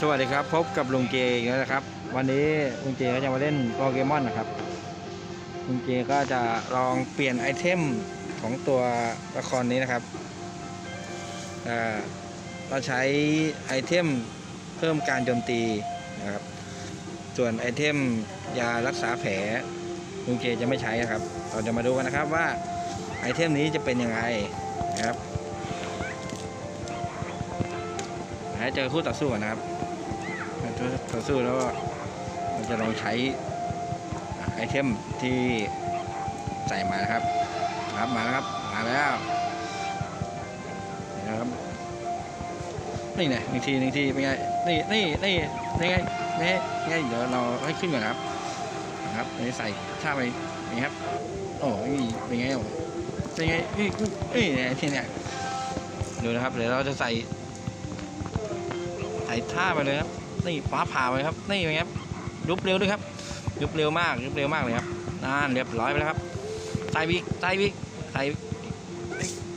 สวัสดีครับ พบกับลุงเจอีกแล้วนะครับ วันนี้ลุงเจก็จะมาเล่นโปเกมอนนะครับลุงเจก็จะลองเปลี่ยนไอเทมของตัวละครนี้นะครับเราใช้ไอเทมเพิ่มการโจมตีนะครับ ส่วนไอเทมยารักษาแผลลุงเจจะไม่ใช้นะครับ เราจะมาดูกันนะครับว่าไอเทมนี้จะเป็นยังไงนะครับ ให้เจอคู่ต่อสู้ก่อนนะครับต่อสู้แล้วเราจะลองใช้ไอเทมที่ใส่มานะครับครับมาแล้วครับมาแล้วนะครับนี่ไงหนึ่งทีหนึ่งทีเป็นไงนี่นี่นี่นี่ไงนี่ไงเดี๋ยวเราให้ขึ้นก่อนนะครับนะครับนี่ใส่ท่าไปนี่ครับโอ้ยเป็นไงเป็นไงนี่นี่นี่ที่เนี่ยดูนะครับเดี๋ยวเราจะใส่ ท่าไปเลยครับ นี่ฟ้าผ่าไปครับ นี่เป็นไงครับ ยุบเร็วด้วยครับ ยุบเร็วมาก ยุบเร็วมากเลยครับนั่นเรียบร้อยไปแล้วครับใส่วิกใส่วิกใส่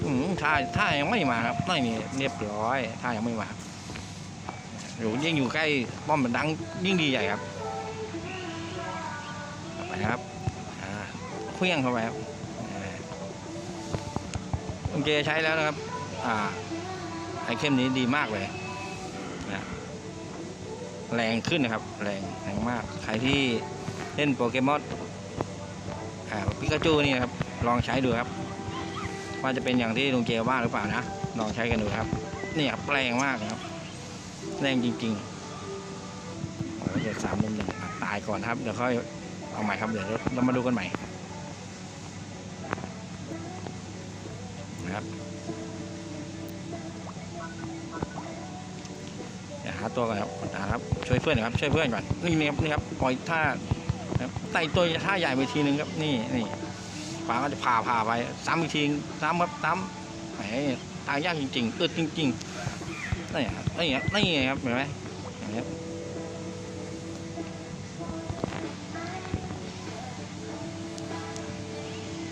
อืมท่าท่ายังไม่มาครับไม่มีเรียบร้อยท่ายังไม่มาอยู่ยิ่งอยู่ใกล้ป้อมมันดังยิ่งดีใหญ่ครับไปนะครับเคลี้ยงเข้าไปครับโอเคใช้แล้วนะครับ อ่าไอเทมนี้ดีมากเลย แรงขึ้นนะครับ แรงแรงมาก ใครที่เล่นโปเกมอนปิกาจูนี่นะครับ ลองใช้ดูครับ ว่าจะเป็นอย่างที่ลุงเจว่าหรือเปล่านะ ลองใช้กันดูครับ นี่ครับแรงมากนะครับ แรงจริงๆเดี๋ยวสามมุมหนึ่งตายก่อนครับ เดี๋ยวค่อยเอาใหม่ครับ เดี๋ยวเรามาดูกันใหม่นะครับ ดี๋ยวหาตัวก่อนครับหาครับช่วยเพื่อนน่อยครับช่วยเพื่อนก่อนนี่นี่ครับนี่ครับปล่อยท่าไต่ตัวท่าใหญ่ไปทีนึงครับนี่นี่ฟ้าก็จะผ่าผ่าไปซ้ำอีกทีซ้ำครับซ้ำแหมตายยากจริงๆอึดจริงๆนี่ครับนี่ครับนี่ครับเห็นไหมเห็นไหมครับ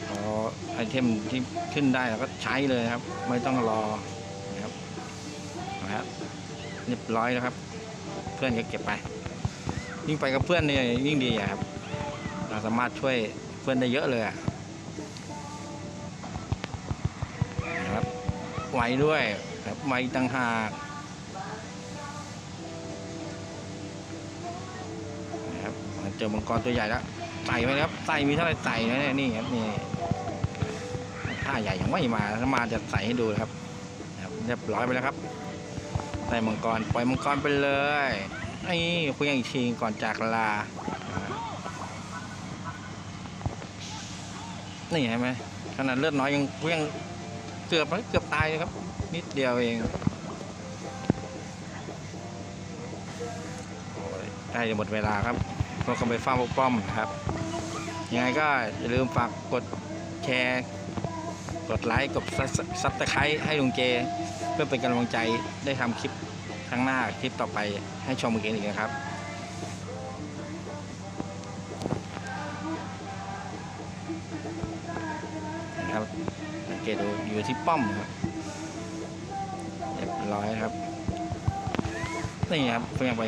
พอไอเทมที่ขึ้นได้เราก็ใช้เลยครับ ไม่ต้องรอนะครับนะครับ เรียบร้อยแล้วครับ เพื่อนก็เก็บไป ยิ่งไปกับเพื่อนเนี่ยยิ่งดีอะครับ เราสามารถช่วยเพื่อนได้เยอะเลยนะครับไวด้วยครับไวต่างหากนะครับเจอมังกรตัวใหญ่แล้วใส่ไปครับใส่มีเท่าไหร่ใส่นะเนี่ยนี่ครับนี่ท่าใหญ่ยังไม่มาถ้ามาจะใส่ให้ดูครับเรียบร้อยไปแล้วครับ ได้มังกรปล่อยมังกรไปเลยนี่คุยกันอีกทีก่อนจากลา นี่เห็นไหมขนาดเลือดน้อยยังเพียงเกือบเกือบตายเลยครับ นิดเดียวเองโอ้ยใกล้จะหมดเวลาครับก็เข้าไปเฝ้าป้อมนะครับ ยังไงก็อย่าลืมฝากกดแชร์ กดไลค์กดซับสไครต์ให้ลุงเจ เพื่อเป็นกำลังใจได้ทำคลิปข้างหน้าคลิปต่อไปให้ชมอีกอีกนะครับนะครับสังเกตดูอยู่ที่ป้อมครับเรียบร้อยครับนี่ครับเพียงไป